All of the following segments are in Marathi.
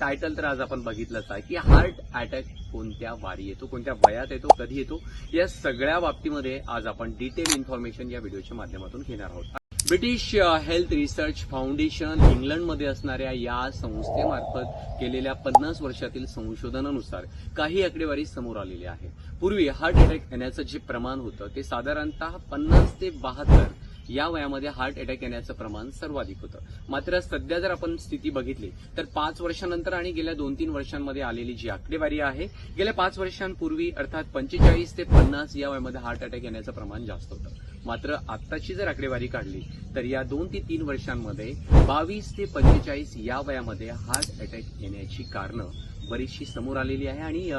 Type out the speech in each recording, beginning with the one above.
टायटल तर आज आपण बघितलंच आहे की हार्ट अटॅक कोणत्या वारी येतो कोणत्या वयात येतो कधी येतो या सगळ्या बाबतीमध्ये आज आपण डिटेल इन्फॉर्मेशन या व्हिडिओच्या माध्यमातून घेणार आहोत. ब्रिटिश हेल्थ रिसर्च फाउंडेशन इंग्लंडमध्ये असणाऱ्या या संस्थेमार्फत केलेल्या पन्नास वर्षातील संशोधनानुसार काही आकडेवारी समोर आलेली आहे. पूर्वी हार्ट अटॅक येण्याचं जे प्रमाण होतं ते साधारणतः पन्नास ते बहात्तर या वयामध्ये हार्ट अटॅक येण्याचं प्रमाण सर्वाधिक होतं. मात्र सध्या जर आपण स्थिती बघितली तर पाच वर्षानंतर आणि गेल्या दोन तीन वर्षांमध्ये आलेली जी आकडेवारी आहे गेल्या पाच वर्षांपूर्वी अर्थात पंचेचाळीस ते पन्नास या वयामध्ये हार्ट अटॅक येण्याचं प्रमाण जास्त होतं. मात्र आत्ताची जर आकडेवारी काढली तर या दोन ते तीन वर्षांमध्ये बावीस ते पंचेचाळीस या वयामध्ये हार्ट अटॅक येण्याची कारणं बरीचशी समोर आलेली आहे आणि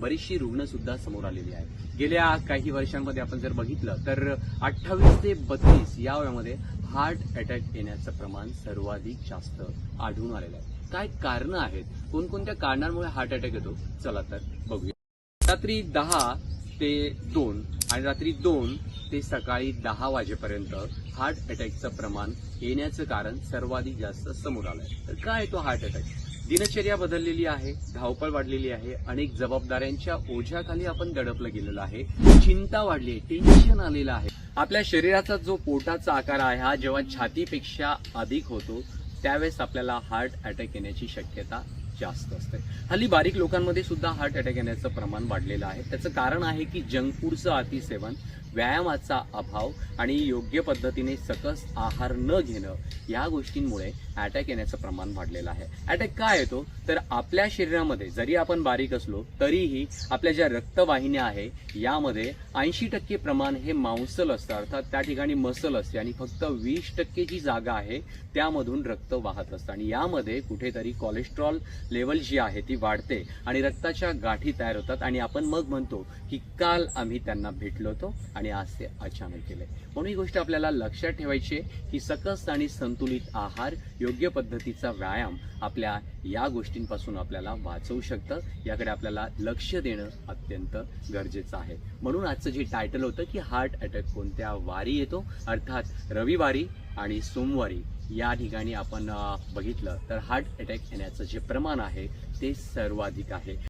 बरीचशी रुग्ण सुद्धा समोर आलेली आहे. गेल्या काही वर्षांमध्ये आपण जर बघितलं तर अठ्ठावीस ते बत्तीस या वयामध्ये हार्ट अटॅक येण्याचं प्रमाण सर्वाधिक जास्त आढळून आलेलं आहे. काय कारणं आहेत? कोणकोणत्या कारणांमुळे हार्ट अटॅक येतो? चला तर बघूया. रात्री दहा ते दोन आणि रात्री दोन ते सकाळी दहा वाजेपर्यंत हार्ट अटॅकचं प्रमाण येण्याचं कारण सर्वाधिक जास्त समोर आलंय. तर काय तो हार्ट अटॅक? दिनचर्या बदललेली आहे धावपळ वाढलेली आहे अनेक जबाबदाऱ्यांच्या ओझ्याखाली आपण दडपलं गेलेलं आहे चिंता वाढली आहे टेन्शन आलेलं आहे. आपल्या शरीराचा जो पोटाचा आकार आहे हा जेव्हा छातीपेक्षा अधिक होतो त्यावेळेस आपल्याला हार्ट अटॅक येण्याची शक्यता जास्त असते. हल्ली बारीक लोकांमध्ये सुद्धा हार्ट अटॅक येण्याचं प्रमाण वाढलेलं आहे. त्याचं कारण आहे की जंक फूडचं अतिसेवन व्यायामाचा अभाव आणि योग्य पद्धतीने सकस आहार न घेणं या गोष्टींमुळे अटॅक येण्याचं प्रमाण वाढलेलं आहे. अटॅक काय येतो? तर आपल्या शरीरामध्ये जरी आपण बारीक असलो तरीही आपल्या ज्या रक्तवाहिन्या आहे यामध्ये ऐंशी टक्के प्रमाण हे मांसल असतं. अर्थात त्या ठिकाणी मसल असते आणि फक्त वीस टक्के जी जागा आहे त्यामधून रक्त वाहत असतं. आणि यामध्ये कुठेतरी कोलेस्ट्रॉल लेवल जी आहे ती वाढते आणि रक्ताच्या गाठी तयार होतात. आणि आपण मग म्हणतो की काल आम्ही त्यांना भेटलो होतो आणि आज ते अचानक गेले. म्हणून ही गोष्ट आपल्याला लक्षात ठेवायची आहे की सकस आणि संतुलित आहार योग्य पद्धतीचा व्यायाम आपल्या या गोष्टींपासून आपल्याला वाचवू शकतं. याकडे आपल्याला लक्ष देणं अत्यंत गरजेचं आहे. म्हणून आजचं जे टायटल होतं की हार्ट अटॅक कोणत्या वारी येतो? अर्थात रविवारी आणि सोमवारी या ठिकाणी आपण बघितलं. तर हार्ट अटॅक येण्याचं जे प्रमाण आहे ते सर्वाधिक आहे.